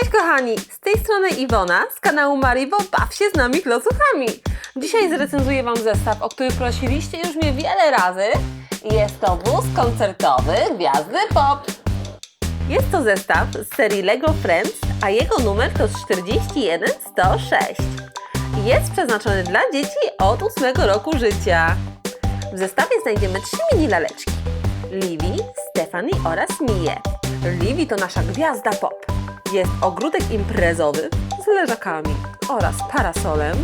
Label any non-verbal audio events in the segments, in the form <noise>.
Cześć kochani, z tej strony Iwona z kanału Maribo Baw się z nami klocuchami. Dzisiaj zrecenzuję Wam zestaw, o który prosiliście już mnie wiele razy. Jest to wóz koncertowy Gwiazdy Pop. Jest to zestaw z serii LEGO Friends, a jego numer to 41106. Jest przeznaczony dla dzieci od 8 roku życia. W zestawie znajdziemy trzy mini laleczki. Livi, Stephanie oraz Mię. Livi to nasza gwiazda pop. Jest ogródek imprezowy z leżakami oraz parasolem.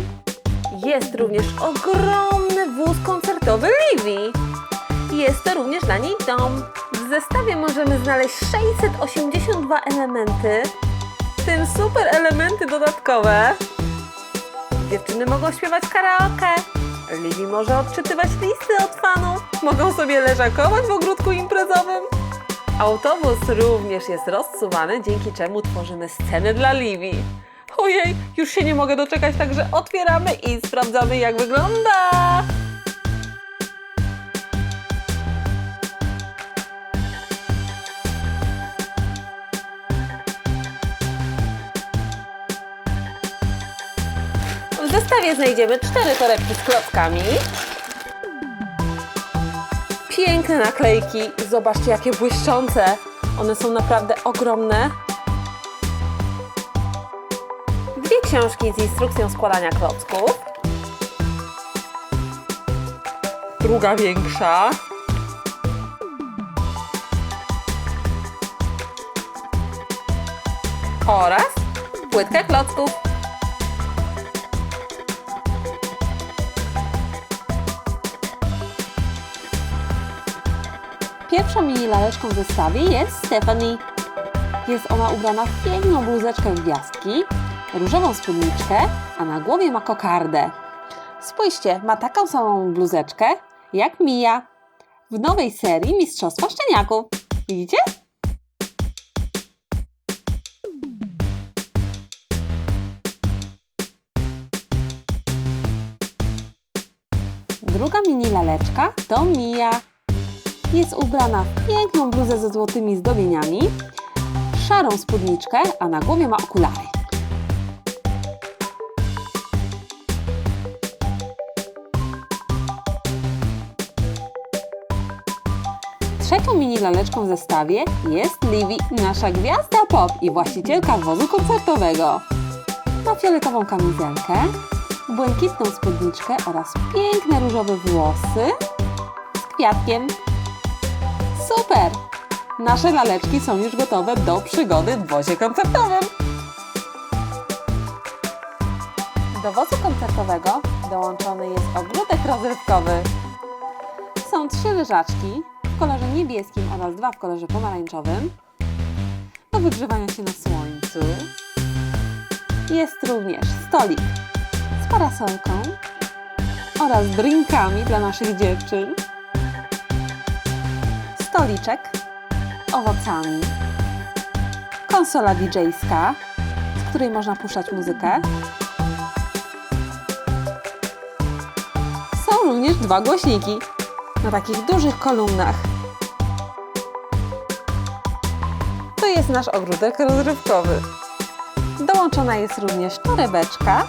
Jest również ogromny wóz koncertowy Livi. Jest to również dla niej dom. W zestawie możemy znaleźć 682 elementy, w tym super elementy dodatkowe. Dziewczyny mogą śpiewać karaoke. Livi może odczytywać listy od fanów. Mogą sobie leżakować w ogródku imprezowym. Autobus również jest rozsuwany, dzięki czemu tworzymy scenę dla Livi. Ojej, już się nie mogę doczekać, także otwieramy i sprawdzamy jak wygląda. W zestawie znajdziemy cztery torebki z klockami. Piękne naklejki. Zobaczcie, jakie błyszczące. One są naprawdę ogromne. Dwie książki z instrukcją składania klocków. Druga większa. Oraz płytkę klocków. Pierwszą mini laleczką w zestawie jest Stephanie. Jest ona ubrana w piękną bluzeczkę gwiazdki, różową spódniczkę, a na głowie ma kokardę. Spójrzcie, ma taką samą bluzeczkę jak Mia w nowej serii Mistrzostwa Szczeniaków. Widzicie? Druga mini laleczka to Mia. Jest ubrana w piękną bluzę ze złotymi zdobieniami, szarą spódniczkę, a na głowie ma okulary. Trzecią mini laleczką w zestawie jest Livi, nasza gwiazda pop i właścicielka wozu koncertowego. Ma fioletową kamizelkę, błękitną spódniczkę oraz piękne różowe włosy z kwiatkiem. Super! Nasze laleczki są już gotowe do przygody w wozie koncertowym. Do wozu koncertowego dołączony jest ogródek rozrywkowy. Są trzy leżaczki w kolorze niebieskim oraz dwa w kolorze pomarańczowym do wygrzewania się na słońcu. Jest również stolik z parasolką oraz drinkami dla naszych dziewczyn stoliczek, owocami, konsola DJ-ska, z której można puszczać muzykę. Są również dwa głośniki na takich dużych kolumnach. To jest nasz ogródek rozrywkowy. Dołączona jest również torebeczka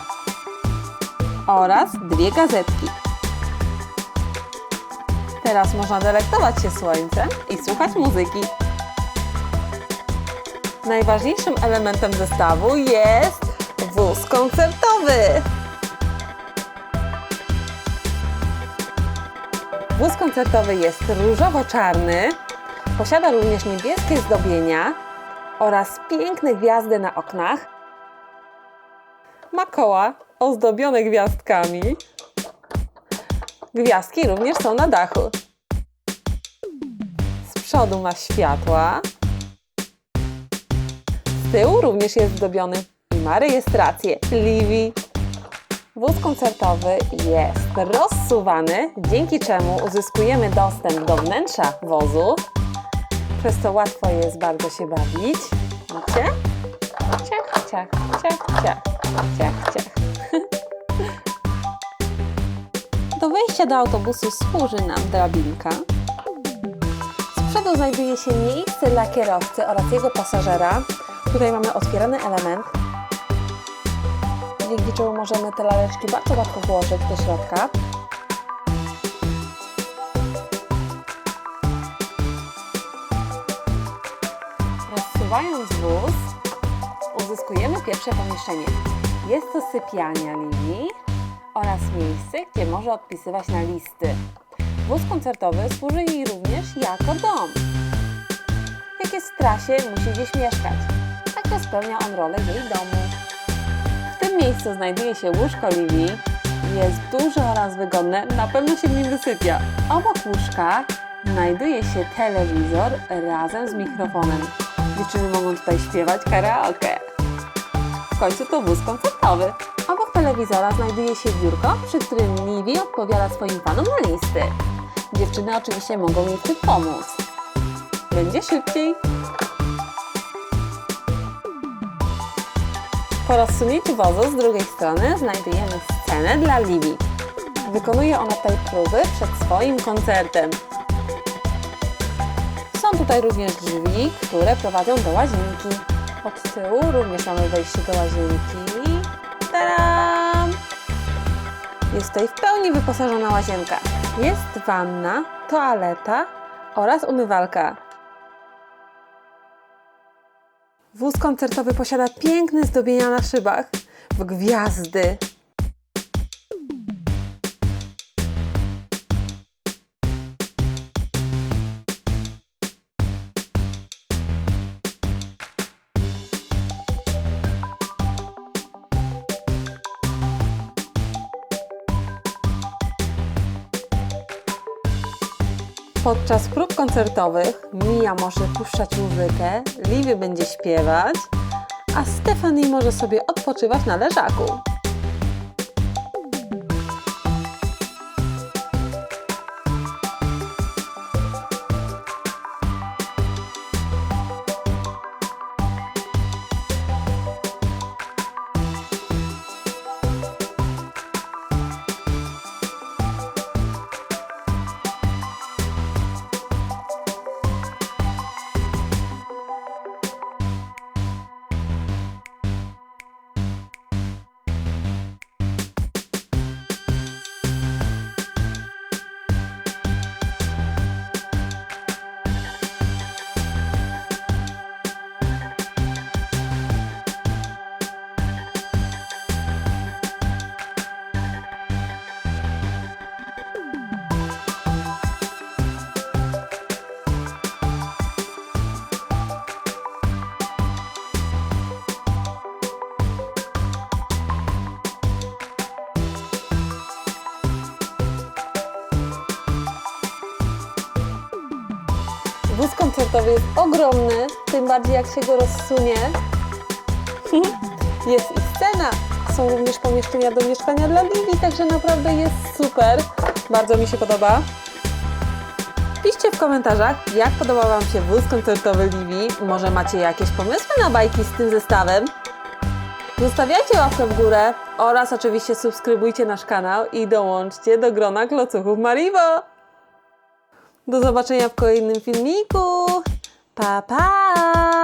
oraz dwie gazetki. Teraz można delektować się słońcem i słuchać muzyki. Najważniejszym elementem zestawu jest wóz koncertowy. Wóz koncertowy jest różowo-czarny, posiada również niebieskie zdobienia oraz piękne gwiazdy na oknach. Ma koła ozdobione gwiazdkami. Gwiazdki również są na dachu. Z przodu ma światła. Z tyłu również jest zdobiony i ma rejestrację Livi. Wóz koncertowy jest rozsuwany, dzięki czemu uzyskujemy dostęp do wnętrza wozu, przez co łatwo jest bardzo się bawić. Widzicie? Ciach, ciach, ciach, ciach, ciach, ciach. Wejścia do autobusu służy nam drabinka. Z przodu znajduje się miejsce dla kierowcy oraz jego pasażera Tutaj mamy otwierany element, dzięki czemu możemy te laleczki bardzo łatwo włożyć do środka. Rozsuwając wóz, uzyskujemy pierwsze pomieszczenie. Jest to sypialnia Lili oraz miejsce, gdzie może odpisywać na listy. Wóz koncertowy służy jej również jako dom. Jak jest w trasie, musi gdzieś mieszkać. Także spełnia on rolę jej domu. W tym miejscu znajduje się łóżko Lili. Jest duże oraz wygodne, na pewno się w nim wysypia. Obok łóżka znajduje się telewizor razem z mikrofonem. Dziewczyny mogą tutaj śpiewać karaoke. W końcu to wóz koncertowy. Obok telewizora znajduje się biurko, przy którym Livi odpowiada swoim panom na listy. Dziewczyny oczywiście mogą jej tu pomóc. Będzie szybciej. Po rozsunięciu wozu z drugiej strony znajdujemy scenę dla Livi. Wykonuje ona tutaj próby przed swoim koncertem. Są tutaj również drzwi, które prowadzą do łazienki. Od tyłu również mamy wejście do łazienki. Jest tutaj w pełni wyposażona łazienka. Jest wanna, toaleta oraz umywalka. Wóz koncertowy posiada piękne zdobienia na szybach w gwiazdy. Podczas prób koncertowych Mia może puszczać muzykę, Livy będzie śpiewać, a Stephanie może sobie odpoczywać na leżaku. Wóz koncertowy jest ogromny, tym bardziej jak się go rozsunie. <laughs> Jest i scena. Są również pomieszczenia do mieszkania dla Livi, także naprawdę jest super. Bardzo mi się podoba. Piszcie w komentarzach, jak podobał Wam się wóz koncertowy Livi. Może macie jakieś pomysły na bajki z tym zestawem? Zostawiajcie łapkę w górę oraz oczywiście subskrybujcie nasz kanał i dołączcie do grona klocuchów Maribo. Do zobaczenia w kolejnym filmiku. Pa, pa!